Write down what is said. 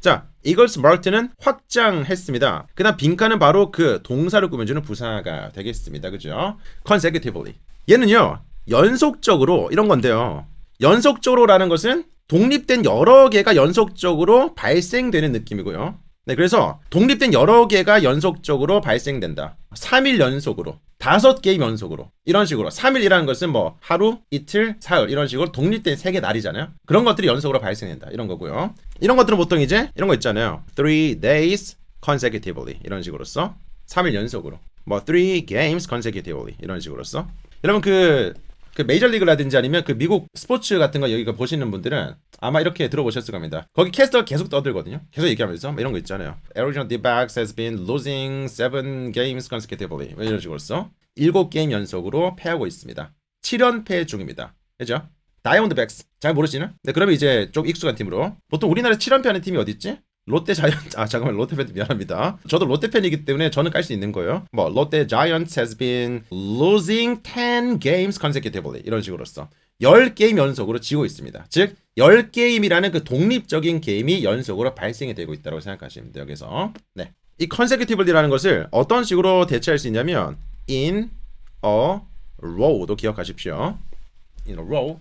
자, 이글스 마르트는 확장했습니다. 그다음 빈칸은 바로 그 동사를 꾸며주는 부사가 되겠습니다. 그죠? consecutively. 얘는요. 연속적으로 이런 건데요. 연속적으로라는 것은 독립된 여러 개가 연속적으로 발생되는 느낌이고요. 네, 그래서 독립된 여러 개가 연속적으로 발생된다. 3일 연속으로, 5게임 연속으로. 이런 식으로. 3일이라는 것은 뭐 하루, 이틀, 사흘 이런 식으로 독립된 세 개 날이잖아요. 그런 것들이 연속으로 발생된다. 이런 거고요. 이런 것들은 보통 이제 이런 거 있잖아요. 3 days consecutively 이런 식으로 써 3일 연속으로. 뭐3 games consecutively 이런 식으로 써. 여러분 그 그 메이저리그라든지 아니면 그 미국 스포츠 같은 거 여기가 보시는 분들은 아마 이렇게 들어보셨을 겁니다. 거기 캐스터가 계속 떠들거든요. 계속 얘기하면서 뭐 이런 거 있잖아요. Arizona D-backs has been losing seven games consecutively. 뭐 이런 식으로서 일곱 게임 연속으로 패하고 있습니다. 7연패 중입니다. 그죠? 다이아몬드 백스 잘 모르시나? 네 그러면 이제 좀 익숙한 팀으로 보통 우리나라 7연패 하는 팀이 어디 있지? 롯데 자이언트 아 잠깐만 롯데 팬 미안합니다. 저도 롯데 팬이기 때문에 저는 깔 수 있는 거예요. 뭐 롯데 자이언트 has been losing 10 games consecutively 이런 식으로서 10게임 연속으로 지고 있습니다. 즉 10게임이라는 그 독립적인 게임이 연속으로 발생이 되고 있다고 생각하시면 돼요. 여기서 네. 이 consecutively라는 것을 어떤 식으로 대체할 수 있냐면 in a row도 기억하십시오. in a row